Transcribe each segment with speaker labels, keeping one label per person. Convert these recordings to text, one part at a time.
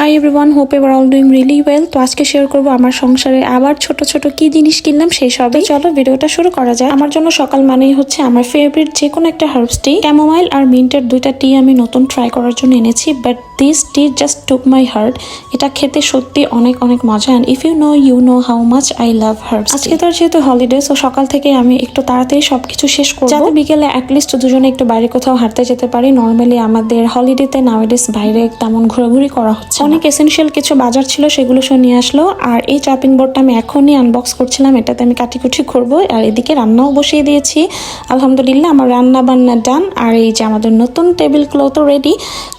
Speaker 1: Hi everyone hope ever all doing really well তো আজকে share করব আমার সংসারে আবার ছোট ছোট কি জিনিস কিনলাম সেই সবে চলো ভিডিওটা শুরু করা যায় আমার জন্য সকাল মানেই হচ্ছে আমার ফেভারিট যে কোনো একটা হার্বস টি ক্যামোমাইল আর মিন্টের দুইটা টি আমি নতুন ট্রাই করার জন্য এনেছি but this tea just took my heart এটা খেতে সত্যি অনেক অনেক মজা। And if you know you know how much I love heart আজকে তো যেহেতু হলিডে সো সকাল থেকে আমি একটু তাড়াতাড়ি সবকিছু শেষ করব। যাতে বিকেলে অ্যাটলিস্ট দুজনে একটু বাইরে কোথাও হাঁটতে যেতে পারি। নর্মালি আমাদের হলিডেতে নাওয়েডেস বাইরে তেমন ঘোরাঘুরি করা হচ্ছে অনেক এসেনশিয়াল কিছু বাজার ছিল সেগুলো সব নিয়ে আসলো। আর এই চপিং বোর্ডটা আমি এখনই আনবক্স করছিলাম। এটাতে আমি কাটিকুটি করব। আর এদিকে রান্নাও বসিয়ে দিয়েছি। আলহামদুলিল্লাহ আমার রান্না বান্না ডান আর এই যে আমাদের নতুন টেবিল ক্লথও রেডি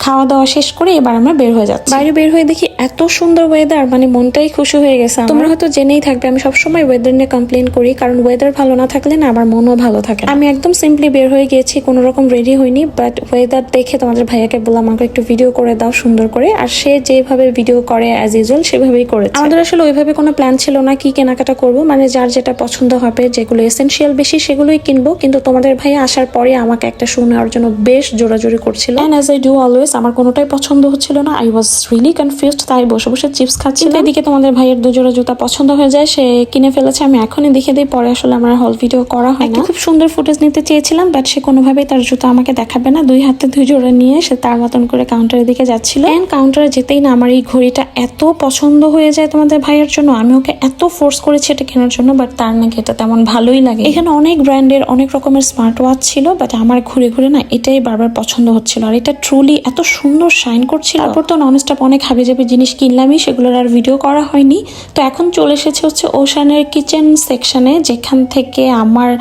Speaker 1: খাওয়া দাওয়া শেষ করে এবার আমরা বের হয়ে যাচ্ছি। বাইরে বের হয়ে দেখি এত সুন্দর ওয়েদার মানে মনটাই খুশি হয়ে গেছে তোমরা হয়তো জেনেই থাকবে আমি সবসময় ওয়েদার নিয়ে কমপ্লেন করি কারণ ওয়েদার ভালো না থাকলে না আমার মনও ভালো থাকে আমি একদম সিম্পলি বের হয়ে গিয়েছি কোনো রকম রেডি হইনি বাট ওয়েদার দেখে তোমাদের ভাইয়াকে বললাম আমাকে একটু ভিডিও করে দাও সুন্দর করে। আর সে যেভাবে ভিডিও করে অ্যাজ ইউজুয়াল সেভাবেই করেছে। আমাদের আসলে ওইভাবে কোনো প্ল্যান ছিল না কি কেনাকাটা করব মানে যার যেটা পছন্দ হবে যেগুলো এসেনশিয়াল বেশি সেগুলোই কিনবো। কিন্তু তোমাদের ভাইয়া আসার পরে আমাকে একটা শু নেওয়ার জন্য বেশ জোরাজোরি করছিল। And as I do always আমার কোনোটাই পছন্দ হচ্ছিল না। আই ওয়াজ রিলি কনফিউজড তাই বসে বসে চিপস খাচ্ছি। এদিকে তোমাদের ভাইয়ের দুজোড়া জুতা পছন্দ হয়ে যায় সে কিনে ফেলেছে আমি এখনই দেখে দিই পরে আসলে আমার হল ভিডিও করা হয় না। খুব সুন্দর ফুটেজ নিতে চেয়েছিলাম বাট সে কোনোভাবেই তার জুতা আমাকে দেখাবে না। দুই হাতে দুই জোড়া নিয়ে সে তার মতন করে কাউন্টারের দিকে যাচ্ছিল। এন্ড কাউন্টারে যেতেই না আমার এই ঘড়িটা এত পছন্দ হয়ে যায় তোমাদের ভাইয়ের জন্য আমি ওকে এত ফোর্স করেছি এটা কেনার জন্য বাট তার নাকি এটা তেমন ভালোই লাগে। এখানে অনেক ব্র্যান্ডের অনেক রকমের স্মার্ট ওয়াচ ছিল বাট আমার ঘুরে ঘুরে না এটাই বারবার পছন্দ হচ্ছিল। আর এটা ট্রুলি এত সুন্দর শাইন করছিল। তারপর তো ননস্টপ অনেক হাবি জাবি জিনিস কিনলামই, সেগুলোর আর ভিডিও করা হয়নি। তো এখন চলে এসেছে হচ্ছে ওশানের কিচেন সেকশনে যেখান থেকে আমার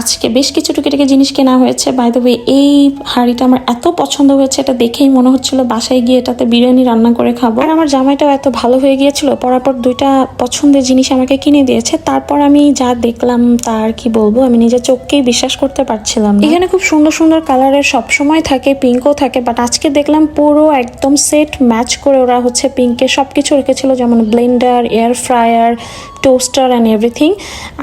Speaker 1: আজকে বেশ কিছু টুকিটাকি জিনিস কেনা হয়েছে। বাই দ্য ওয়ে এই হাঁড়িটা আমার এত পছন্দ হয়েছে, এটা দেখেই মনে হচ্ছিল বাসায় গিয়ে এটাতে বিরিয়ানি রান্না করে খাব। আর আমার জামাইটাও এত ভালো হয়ে গিয়েছিল, পরাপর দুইটা পছন্দের জিনিস আমাকে কিনে দিয়েছে তারপর আমি যা দেখলাম তার কি বলব আমি নিজের চোখকেই বিশ্বাস করতে পারছিলাম এখানে খুব সুন্দর সুন্দর কালারের সব সময় থাকে পিঙ্কও থাকে বাট আজকে দেখলাম পুরো একদম সেট ম্যাচ করে ওরা হচ্ছে পিঙ্কে সবকিছু রেখেছিল যেমন blender air fryer toaster and everything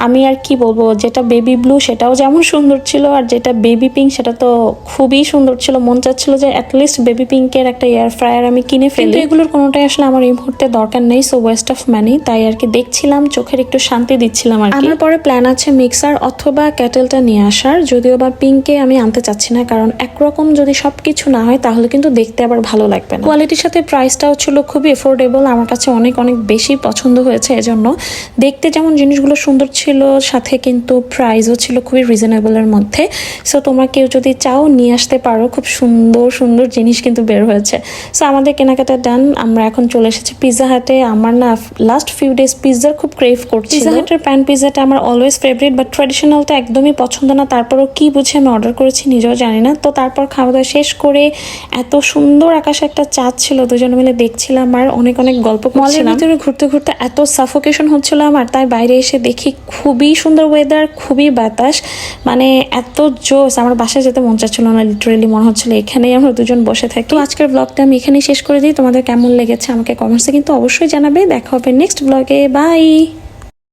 Speaker 1: আমি আর কি বলব যেটা বেবি ব্লু সেটাও যেমন সুন্দর ছিল আর যেটা বেবি পিঙ্ক সেটা তো খুবই সুন্দর ছিল। মন চাচ্ছিল যে অ্যাটলিস্ট বেবি পিঙ্কের একটা এয়ার ফ্রায়ার আমি কিনে ফেলি। এগুলোর কোনোটাই আসলে আমার এই মুহূর্তে দরকার নেই সো ওয়েস্ট অফ মানি তাই আর কি দেখছিলাম, চোখের একটু শান্তি দিচ্ছিলাম আর আমার পরে প্ল্যান আছে মিক্সার অথবা ক্যাটেলটা নিয়ে আসার, যদিও বা পিঙ্কে আমি আনতে চাচ্ছি না, কারণ একরকম যদি সব কিছু না হয়, তাহলে কিন্তু দেখতে আবার ভালো লাগবে না। কোয়ালিটির সাথে প্রাইসটাও ছিল খুবই এফোর্ডেবল আমার কাছে অনেক অনেক বেশি পছন্দ হয়েছে এজন্য। দেখতে যেমন জিনিসগুলো সুন্দর ছিল, সাথে কিন্তু প্রাইসও ছিল খুবই রিজনেবলের মধ্যে। সো তোমরা কেউ যদি চাও নিয়ে আসতে পারো, খুব সুন্দর সুন্দর জিনিস কিন্তু বের হয়েছে। সো আমাদের কেনাকাটা ডান আমরা এখন চলে এসেছি পিৎজা হাটে আমার না লাস্ট ফিউ ডেজ পিৎজার খুব ক্রেভ করছি। পিৎজা হাটের প্যান পিৎজাটা আমার অলওয়েজ ফেভারিট বাট ট্র্যাডিশনালটা একদমই পছন্দ না। তারপরও কি বুঝে আমি অর্ডার করেছি নিজেও জানি না। তো তারপর খাওয়া দাওয়া শেষ করে এত সুন্দর আকাশে একটা চাঁদ ছিল দুজনে মিলে দেখছিলাম আর অনেক অনেক গল্প মলের ভিতরে ঘুরতে ঘুরতে এত সাফোকেশন হচ্ছিল আমার তাই বাইরে এসে দেখি খুবই সুন্দর ওয়েদার খুবই বাতাস। মানে এত জোস আমার বাসায় যেতে মন চাচ্ছিল না লিটারেলি মনে হচ্ছিল এখানেই আমরা দুজন বসে থাকি। তো আজকের ব্লগটা আমি এখানেই শেষ করে দিই। তোমাদের কেমন লেগেছে আমাকে কমেন্টসে কিন্তু অবশ্যই জানাবে। দেখা হবে নেক্সট ব্লগে বাই